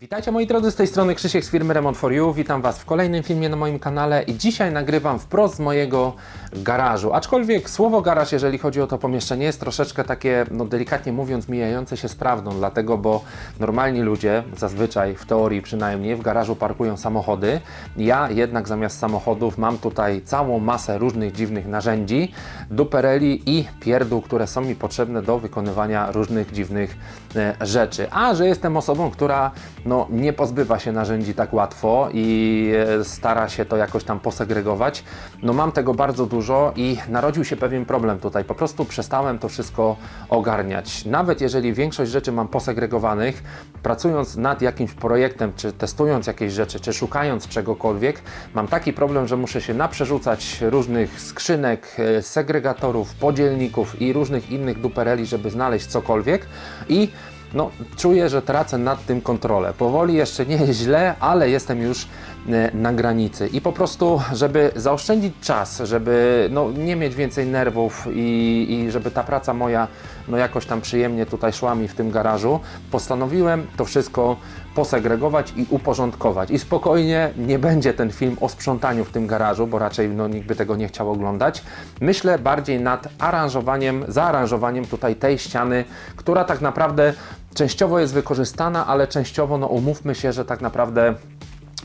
Witajcie moi drodzy, z tej strony Krzysiek z firmy Remont for You. Witam Was w kolejnym filmie na moim kanale i dzisiaj nagrywam wprost z mojego garażu. Aczkolwiek słowo garaż, jeżeli chodzi o to pomieszczenie, jest troszeczkę takie, no delikatnie mówiąc, mijające się z prawdą, dlatego, bo normalni ludzie, zazwyczaj w teorii przynajmniej, w garażu parkują samochody. Ja jednak zamiast samochodów mam tutaj całą masę różnych dziwnych narzędzi, dupereli i pierdół, które są mi potrzebne do wykonywania różnych dziwnych e, rzeczy. A że jestem osobą, która no, nie pozbywa się narzędzi tak łatwo i e, stara się to jakoś tam posegregować, no mam tego bardzo dużo i narodził się pewien problem tutaj. Po prostu przestałem to wszystko ogarniać. Nawet jeżeli większość rzeczy mam posegregowanych, pracując nad jakimś projektem, czy testując jakieś rzeczy, czy szukając czegokolwiek, mam taki problem, że muszę się naprzerzucać różnych skrzynek, e, segregatorów, podzielników i różnych innych dupereli, żeby znaleźć cokolwiek i no, czuję, że tracę nad tym kontrolę. Powoli jeszcze nie źle, ale jestem już e, na granicy. I po prostu, żeby zaoszczędzić czas, żeby no, nie mieć więcej nerwów i, i żeby ta praca moja no, jakoś tam przyjemnie tutaj szła mi w tym garażu, postanowiłem to wszystko posegregować i uporządkować. I spokojnie nie będzie ten film o sprzątaniu w tym garażu, bo raczej no, nikt by tego nie chciał oglądać. Myślę bardziej nad aranżowaniem, zaaranżowaniem tutaj tej ściany, która tak naprawdę częściowo jest wykorzystana, ale częściowo, no umówmy się, że tak naprawdę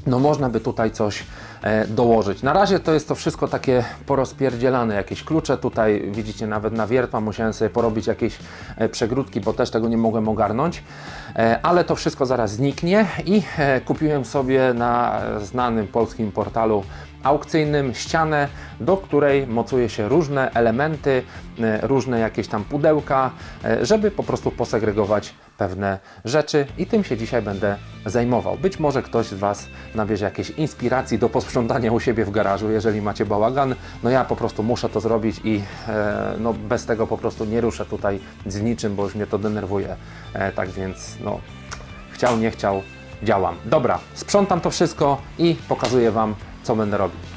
no można by tutaj coś dołożyć. Na razie to jest to wszystko takie porozpierdzielane, jakieś klucze tutaj, widzicie nawet na wiertła, musiałem sobie porobić jakieś e, przegródki, bo też tego nie mogłem ogarnąć, e, ale to wszystko zaraz zniknie i e, kupiłem sobie na znanym polskim portalu aukcyjnym ścianę, do której mocuje się różne elementy, e, różne jakieś tam pudełka, e, żeby po prostu posegregować pewne rzeczy i tym się dzisiaj będę zajmował. Być może ktoś z Was nabierze jakiejś inspiracji do posprzątania u siebie w garażu, jeżeli macie bałagan. No ja po prostu muszę to zrobić i e, no bez tego po prostu nie ruszę tutaj z niczym, bo już mnie to denerwuje. E, tak więc no chciał, nie chciał, działam. Dobra, sprzątam to wszystko i pokazuję Wam, co będę robił.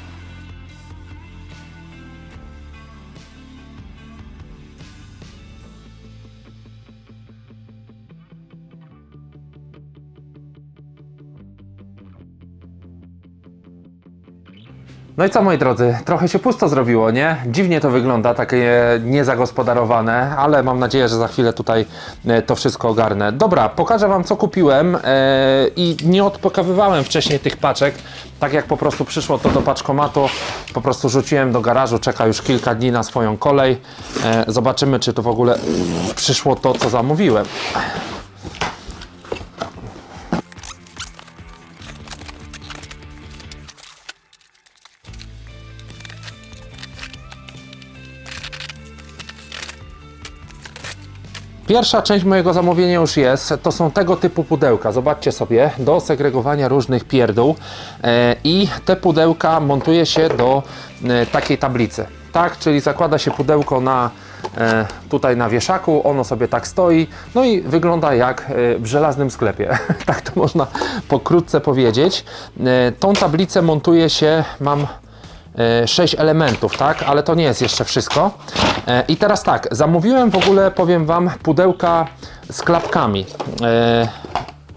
No i co moi drodzy, trochę się pusto zrobiło, nie? Dziwnie to wygląda, takie niezagospodarowane, ale mam nadzieję, że za chwilę tutaj e, to wszystko ogarnę. Dobra, pokażę Wam co kupiłem e, i nie odpakowywałem wcześniej tych paczek, tak jak po prostu przyszło to do paczkomatu, po prostu rzuciłem do garażu, czeka już kilka dni na swoją kolej. E, zobaczymy, czy to w ogóle przyszło to, co zamówiłem. Pierwsza część mojego zamówienia już jest. To są tego typu pudełka. Zobaczcie sobie, do segregowania różnych pierdół. E, I te pudełka montuje się do e, takiej tablicy. Tak, czyli zakłada się pudełko na e, tutaj na wieszaku, ono sobie tak stoi, no i wygląda jak w żelaznym sklepie. tak to można pokrótce powiedzieć. Tą tablicę montuje się, mam sześć elementów, tak? Ale to nie jest jeszcze wszystko. E, I teraz tak, zamówiłem w ogóle, powiem Wam, pudełka z klapkami. E,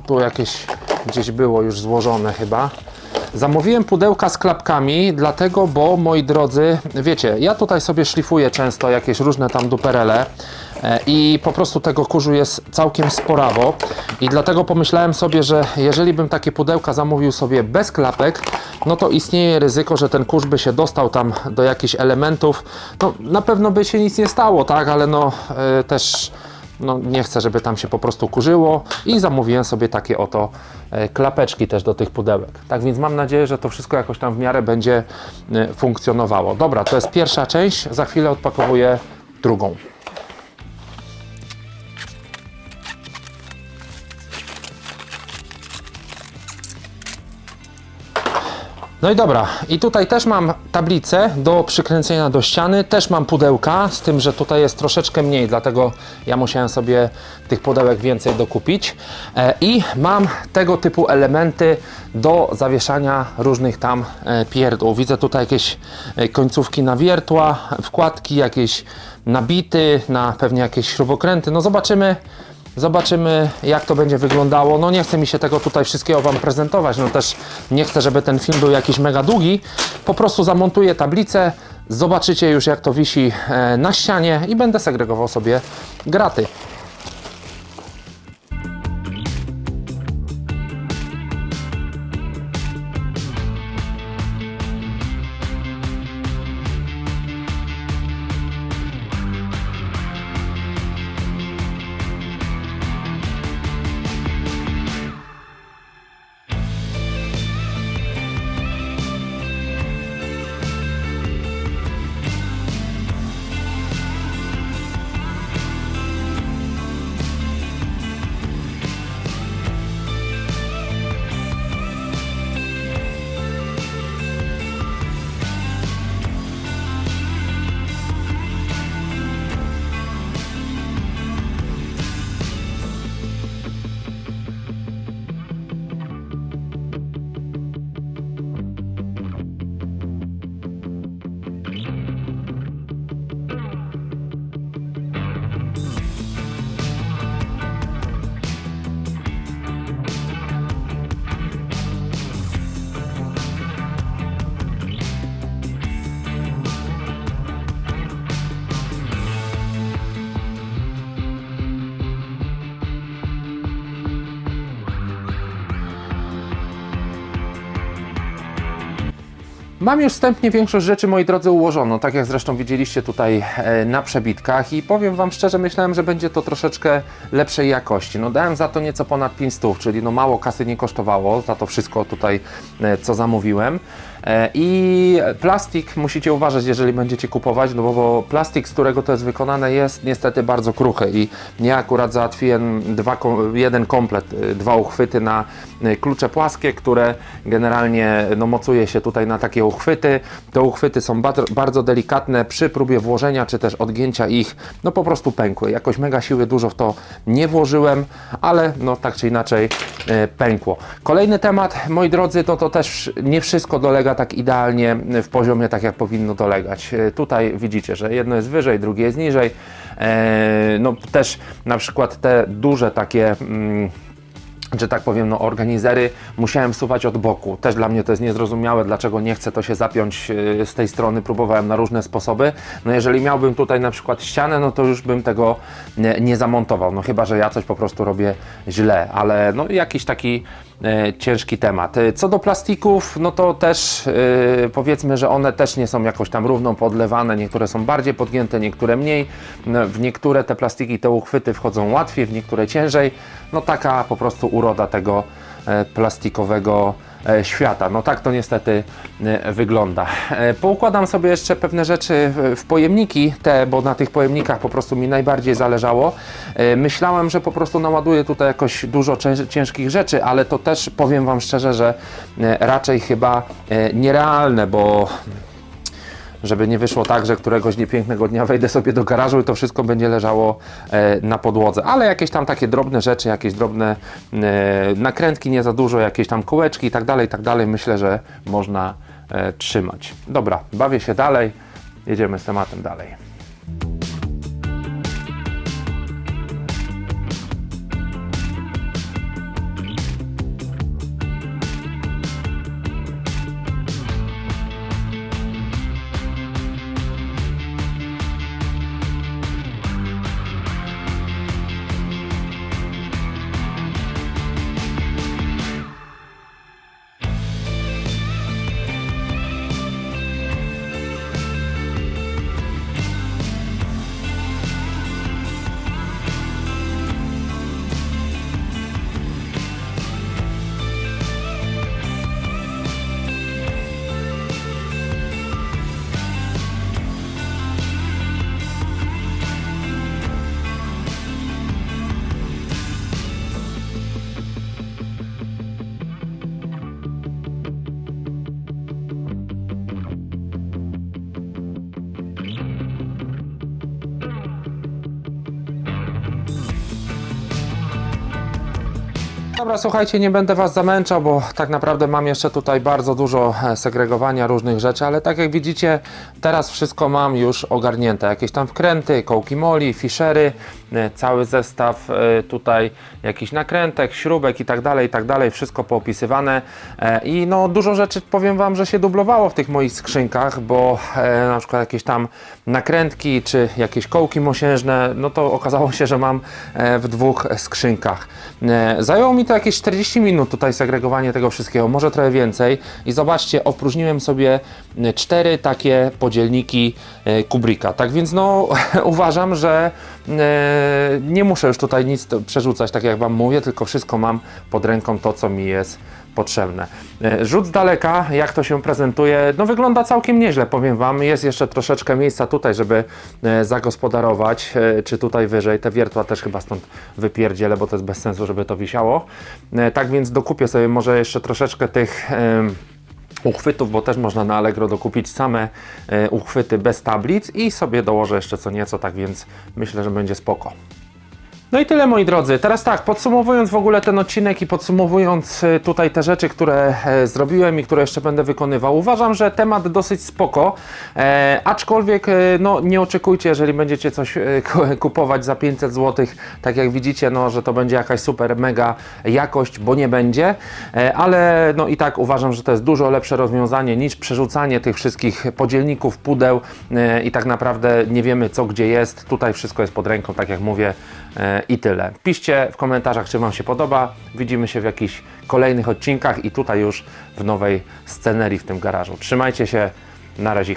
Tu jakieś gdzieś było już złożone chyba. Zamówiłem pudełka z klapkami, dlatego, bo moi drodzy, wiecie, ja tutaj sobie szlifuję często jakieś różne tam duperele e, i po prostu tego kurzu jest całkiem sporawo. I dlatego pomyślałem sobie, że jeżeli bym takie pudełka zamówił sobie bez klapek, no to istnieje ryzyko, że ten kurz by się dostał tam do jakichś elementów. No na pewno by się nic nie stało, tak, ale no e, też no, nie chcę, żeby tam się po prostu kurzyło. I zamówiłem sobie takie oto klapeczki też do tych pudełek. Tak więc mam nadzieję, że to wszystko jakoś tam w miarę będzie e, funkcjonowało. Dobra, to jest pierwsza część, za chwilę odpakowuję drugą. No i dobra, i tutaj też mam tablicę do przykręcenia do ściany, też mam pudełka, z tym, że tutaj jest troszeczkę mniej, dlatego ja musiałem sobie tych pudełek więcej dokupić. E, I mam tego typu elementy do zawieszania różnych tam e, pierdół. Widzę tutaj jakieś e, końcówki na wiertła, wkładki, jakieś nabity, na pewnie jakieś śrubokręty. No zobaczymy, Zobaczymy, jak to będzie wyglądało. No nie chce mi się tego tutaj wszystkiego Wam prezentować. No też nie chcę, żeby ten film był jakiś mega długi. Po prostu zamontuję tablicę, zobaczycie już, jak to wisi e, na ścianie i będę segregował sobie graty. Mam już wstępnie większość rzeczy, moi drodzy, ułożoną, tak jak zresztą widzieliście tutaj e, na przebitkach i powiem Wam szczerze, myślałem, że będzie to troszeczkę lepszej jakości. No dałem za to nieco ponad 500, czyli no mało kasy nie kosztowało, za to wszystko tutaj, e, co zamówiłem. E, I plastik musicie uważać, jeżeli będziecie kupować, no bo, bo plastik, z którego to jest wykonane, jest niestety bardzo kruchy i ja akurat załatwiłem dwa, jeden komplet, y, dwa uchwyty na y, klucze płaskie, które generalnie no, mocuje się tutaj na takie uchwyty. Te uchwyty są bardzo, delikatne, przy próbie włożenia czy też odgięcia ich, no po prostu pękły. Jakoś mega siły dużo w to nie włożyłem, ale no tak czy inaczej pękło. Kolejny temat, moi drodzy, to to też nie wszystko dolega tak idealnie w poziomie, tak jak powinno dolegać. E, Tutaj widzicie, że jedno jest wyżej, drugie jest niżej. E, No też na przykład te duże takie. mm, że tak powiem, no, organizery musiałem wsuwać od boku. Też dla mnie to jest niezrozumiałe, dlaczego nie chce to się zapiąć e, z tej strony. Próbowałem na różne sposoby. No jeżeli miałbym tutaj na przykład ścianę, no to już bym tego nie, nie zamontował. No chyba, że ja coś po prostu robię źle, ale no jakiś taki ciężki temat. E, Co do plastików, no to też e, powiedzmy, że one też nie są jakoś tam równo podlewane. Niektóre są bardziej podgięte, niektóre mniej. No, w niektóre te plastiki, te uchwyty wchodzą łatwiej, w niektóre ciężej. No taka po prostu uroda tego e, plastikowego e, świata. No tak to niestety e, wygląda. E, Poukładam sobie jeszcze pewne rzeczy w- pojemniki, te, bo na tych pojemnikach po prostu mi najbardziej zależało. E, Myślałem, że po prostu naładuję tutaj jakoś dużo cięż- ciężkich rzeczy, ale to też powiem Wam szczerze, że e, raczej chyba e, nierealne, bo żeby nie wyszło tak, że któregoś niepięknego dnia wejdę sobie do garażu i to wszystko będzie leżało e, na podłodze. Ale jakieś tam takie drobne rzeczy, jakieś drobne e, nakrętki, nie za dużo, jakieś tam kółeczki i tak dalej, tak dalej, myślę, że można e, trzymać. Dobra, bawię się dalej, jedziemy z tematem dalej. Dobra, słuchajcie, nie będę Was zamęczał, bo tak naprawdę mam jeszcze tutaj bardzo dużo e, segregowania różnych rzeczy, ale tak jak widzicie, teraz wszystko mam już ogarnięte. Jakieś tam wkręty, kołki moli, fischery, e, cały zestaw e, tutaj jakichś nakrętek, śrubek i tak dalej, i tak dalej, wszystko poopisywane. I no dużo rzeczy powiem Wam, że się dublowało w tych moich skrzynkach, bo na przykład jakieś tam nakrętki czy jakieś kołki mosiężne, no to okazało się, że mam w dwóch skrzynkach. Zajęło mi to jakieś 40 minut tutaj segregowanie tego wszystkiego, może trochę więcej. I zobaczcie, opróżniłem sobie e, cztery takie podzielniki e, Kubricka. Tak więc no uważam, że e, nie muszę już tutaj nic przerzucać, tak jak Wam mówię, tylko wszystko mam pod ręką to, co mi jest potrzebne. E, Rzut z daleka, jak to się prezentuje, no wygląda całkiem nieźle, powiem Wam. Jest jeszcze troszeczkę miejsca tutaj, żeby e, zagospodarować, e, czy tutaj wyżej. Te wiertła też chyba stąd wypierdzielę, bo to jest bez sensu, żeby to wisiało. Tak więc dokupię sobie może jeszcze troszeczkę tych... uchwytów, bo też można na Allegro dokupić same uchwyty bez tablic i sobie dołożę jeszcze co nieco, tak więc myślę, że będzie spoko. No i tyle moi drodzy. Teraz tak, podsumowując w ogóle ten odcinek i podsumowując e, tutaj te rzeczy, które e, zrobiłem i które jeszcze będę wykonywał, uważam, że temat dosyć spoko, e, aczkolwiek e, no, nie oczekujcie, jeżeli będziecie coś ku- kupować za 500 zł, tak jak widzicie, no, że to będzie jakaś super mega jakość, bo nie będzie, e, ale no i tak uważam, że to jest dużo lepsze rozwiązanie niż przerzucanie tych wszystkich podzielników, pudeł e, i tak naprawdę nie wiemy co gdzie jest. Tutaj wszystko jest pod ręką, tak jak mówię i tyle. Piszcie w komentarzach, czy Wam się podoba. Widzimy się w jakichś kolejnych odcinkach i tutaj już w nowej scenerii w tym garażu. Trzymajcie się, na razie.